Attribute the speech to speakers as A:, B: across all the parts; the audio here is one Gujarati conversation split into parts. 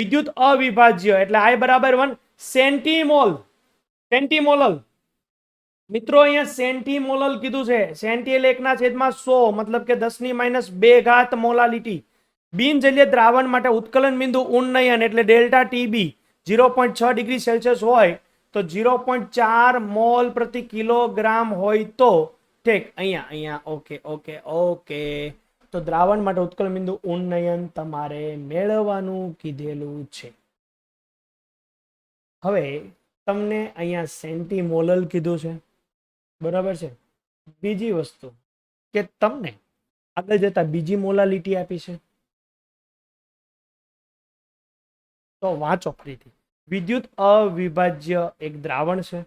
A: વિદ્યુત અવિભાજ્ય એટલે આઈ બરાબર વન સેન્ટીમોલ સેન્ટીમોલલ મિત્રો, અહીંયા સેન્ટીમોલલ કીધું છે. સેન્ટી એટલે એકના છેદમાં સો, મતલબ કે દસની માઇનસ બે ઘાત મોલાલિટી બિનજલીય દ્રાવણ માટે ઉત્કલન બિંદુ ઉન્નયન એટલે ડેલ્ટા ટીબી ઝીરો પોઈન્ટ છ ડિગ્રી સેલ્સિયસ હોય તો ઝીરો પોઈન્ટ ચાર મોલ પ્રતિ કિલોગ્રામ હોય તો ઠીક. અહીંયા અહીંયા ઓકે ઓકે ઓકે તો દ્રાવણ માટે ઉત્કલન બિંદુ ઉન્નયન તમારે મેળવવાનું કીધેલું છે. હવે તમને અહીંયા સેન્ટીમોલલ કીધું છે. બરાબર છે? બીજી વસ્તુ કે તમને આગળ જતા બીજી મોલાલિટી આપી છે. તો વાંચો ફરીથી. વિદ્યુત અવિભાજ્ય એક દ્રાવણ છે.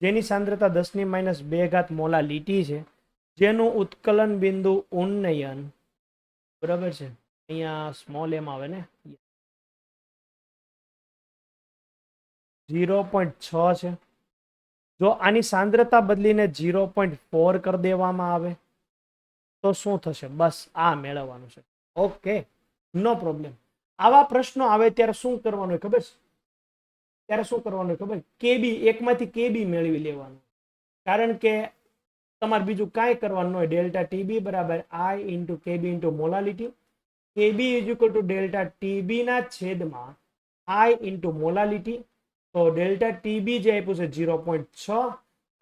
A: જેની સાંદ્રતા દસની માઇનસ બે ઘાત મોલા છે. જેનું ઉત્કલન બિંદુ ઉન્નયન. બરાબર છે? અહીંયા સ્મોલ એમ આવે ને? ઝીરો પોઈન્ટ છ છે. જો આની સાંદ્રતા બદલીને ઝીરો પોઈન્ટ ફોર કરી દેવામાં આવે, તો શું થશે? બસ આ મેળવવાનું છે. ઓકે, નો પ્રોબ્લેમ આવા પ્રશ્નો આવે ત્યારે શું કરવાનું ખબર છે? ત્યારે શું કરવાનું ખબર? કેબી એકમાંથી કેબી મેળવી લેવાનું. કારણ કે તમારે બીજું કાંઈ કરવાનું હોય. ડેલ્ટા ટીબી બરાબર I into KB into molality. KB is equal to delta ટીબીના છેદમાં આઈ ઇન્ટુ મોલાલિટી. તો ડેલ્ટા ટીબી જે આપ્યું છે ઝીરો પોઈન્ટ છ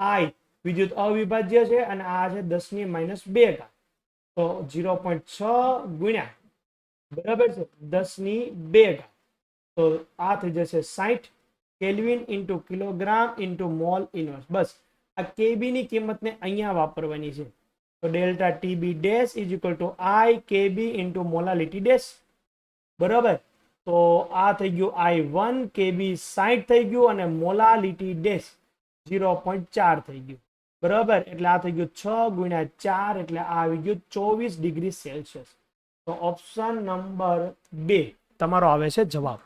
A: આઈ વિદ્યુત અવિભાજ્ય છે અને આ છે દસની માઇનસ બે ઘાત. તો ઝીરો પોઈન્ટ છ ગુણ્યા બરાબર છે દસની બે ઘાત. તો આ થઈ જશે સાઠ kelvin into kilogram into mol inverse. બસ. આ કેબીની કિંમતને અહીંયા વાપરવાની છે. તો delta TB dash is equal to I KB into molality dash. બરાબર? તો આ થઈ ગયું આઈ વન કેબી સાઠ થઈ ગયું અને મોલાલિટી ડેશ ઝીરો પોઈન્ટ ચાર થઈ ગયું. બરાબર? એટલે આ થઈ ગયું છ ગુણ્યા ચાર, એટલે આ આવી ગયું ચોવીસ ડિગ્રી સેલ્સિયસ. તો ઓપ્શન નંબર બે, તમારો આવે છે જવાબ.